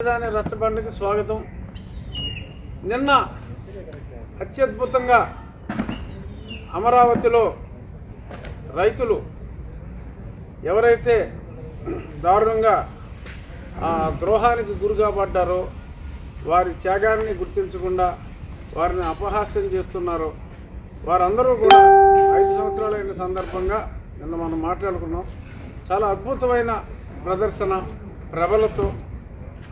రాజధాని రచ్చబండకి స్వాగతం. నిన్న అత్యద్భుతంగా అమరావతిలో రైతులు ఎవరైతే దారుణంగా ఆ ద్రోహానికి గురిగా పడ్డారో వారి త్యాగాన్ని గుర్తించకుండా వారిని అపహాస్యం చేస్తున్నారో వారందరూ కూడా ఐదు సంవత్సరాలైన సందర్భంగా నిన్న మనం మాట్లాడుకున్నాం. చాలా అద్భుతమైన ప్రదర్శన ప్రభలతో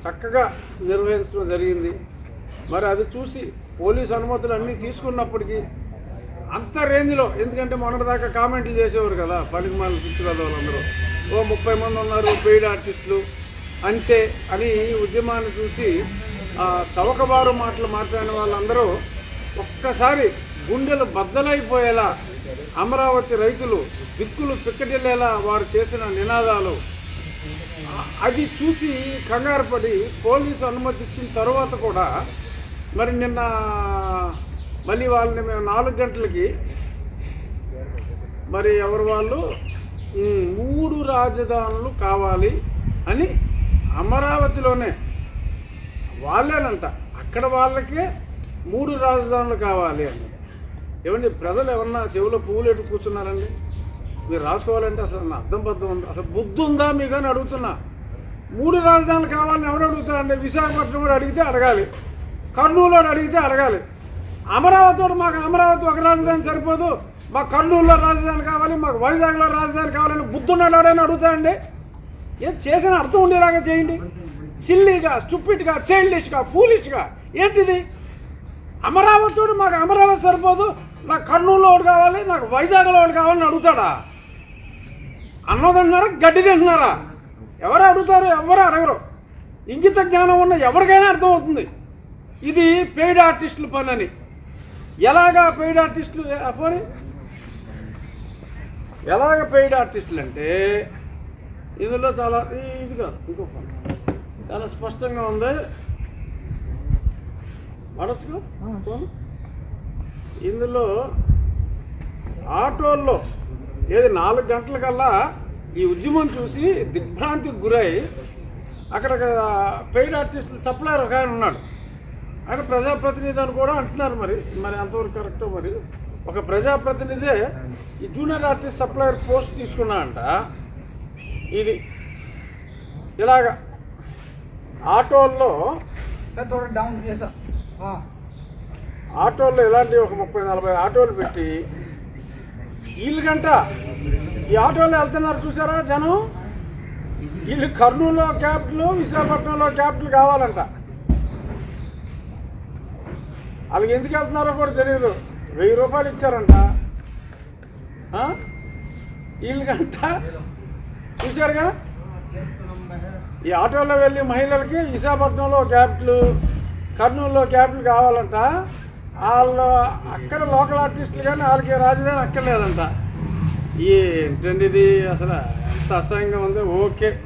చక్కగా నిర్వహించడం జరిగింది. మరి అది చూసి పోలీసు అనుమతులు అన్నీ తీసుకున్నప్పటికీ అంత రేంజ్లో ఎందుకంటే మొన్నటిదాకా కామెంట్లు చేసేవారు కదా పనికి మాల వాళ్ళందరూ. ఓ ముప్పై మంది ఉన్నారు పెయిడ్ ఆర్టిస్టులు అంతే అని ఈ ఉద్యమాన్ని చూసి చవకబారు మాటలు మాట్లాడిన వాళ్ళందరూ ఒక్కసారి గుండెలు బద్దలైపోయేలా అమరావతి రైతులు దిక్కులు పిక్కటిల్లేలా వారు చేసిన నినాదాలు అది చూసి కంగారు పడి పోలీసు అనుమతి ఇచ్చిన తర్వాత కూడా మరి నిన్న మళ్ళీ వాళ్ళని మేము నాలుగు గంటలకి మరి ఎవరు వాళ్ళు? మూడు రాజధానులు కావాలి అని అమరావతిలోనే. వాళ్ళేనంట. అక్కడ వాళ్ళకే మూడు రాజధానులు కావాలి అని. ఏమండి ప్రజలు ఎవరన్నా చెవిలో పువ్వులు ఎటు కూర్చున్నారండి? మీరు రాసుకోవాలంటే అసలు అర్థం బద్దం ఉందా. అసలు బుద్ధి ఉందా మీకు అని అడుగుతున్నా. మూడు రాజధానులు కావాలని ఎవరు అడుగుతారంటే విశాఖపట్నం కూడా అడిగితే అడగాలి. కర్నూలు అడిగితే అడగాలి. అమరావతి వాడు మాకు అమరావతి ఒక రాజధాని సరిపోదు. మాకు కర్నూలులో రాజధాని కావాలి మాకు వైజాగ్లో రాజధాని కావాలని బుద్ధి ఉన్నాడు ఎవడైనా అడుగుతాయండి ఏం చేసిన అర్థం ఉండేలాగా చేయండి. సిల్లీగా స్టూపిడ్గా చైల్డిష్గా ఫూలిష్గా. ఏంటిది? అమరావతి మాకు అమరావతి సరిపోదు. నాకు కర్నూలులో ఒకటి కావాలి నాకు వైజాగ్లో ఒకటి కావాలని అడుగుతాడా? అన్నం తింటున్నారా గడ్డి తింటున్నారా? ఎవరు అడుగుతారు? ఎవరు అడగరు. ఇంగిత జ్ఞానం ఉన్న ఎవరికైనా అర్థమవుతుంది. ఇది పెయిడ్ ఆర్టిస్టుల పని అని ఎలాగా పెయిడ్ ఆర్టిస్టులు పోనీ. ఎలాగ పెయిడ్ ఆర్టిస్టులు అంటే ఇందులో చాలా ఇది కాదు ఇంకో ఫోన్ చాలా స్పష్టంగా ఉంది. వాడచ్చుగా ఫోన్ ఇందులో ఆటోల్లో ఏది నాలుగు గంటలకల్లా ఈ ఉద్యమం చూసి దిగ్భ్రాంతికి గురై అక్కడ పెయిడ్ ఆర్టిస్టులు సప్లయర్ ఒక ఆయన ఉన్నాడు. ఆయన ప్రజాప్రతినిధి అని కూడా అంటున్నారు మరి. మరి అంతవరకు కరెక్టో మరి. ఒక ప్రజాప్రతినిధే ఈ జూనియర్ ఆర్టిస్ట్ సప్లయర్ పోస్ట్ తీసుకున్నా అంట ఇది ఇలాగ ఆటోల్లో డౌన్ చేసా ఆటోల్లో ఇలాంటి ఒక ముప్పై నలభై ఆటోలు పెట్టి వీళ్ళకంట ఈ ఆటోలో వెళ్తున్నారు చూసారా జనం? వీళ్ళు కర్నూలులో క్యాపిటల్ విశాఖపట్నంలో క్యాపిటల్ కావాలంట. వాళ్ళకి ఎందుకు వెళ్తున్నారో కూడా తెలియదు వెయ్యి రూపాయలు ఇచ్చారంట. వీళ్ళకంట. చూశారుగా? ఈ ఆటోలో వెళ్ళి మహిళలకి విశాఖపట్నంలో క్యాపిటల్ కర్నూలులో క్యాపిటల్ కావాలంట. వాళ్ళు అక్కడ లోకల్ ఆర్టిస్టులు కానీ వాళ్ళకి రాజధాని అక్కర్లేదంట. ఏంటండి ఇది? అసలు ఎంత అసహ్యంగా ఉంది? ఓకే.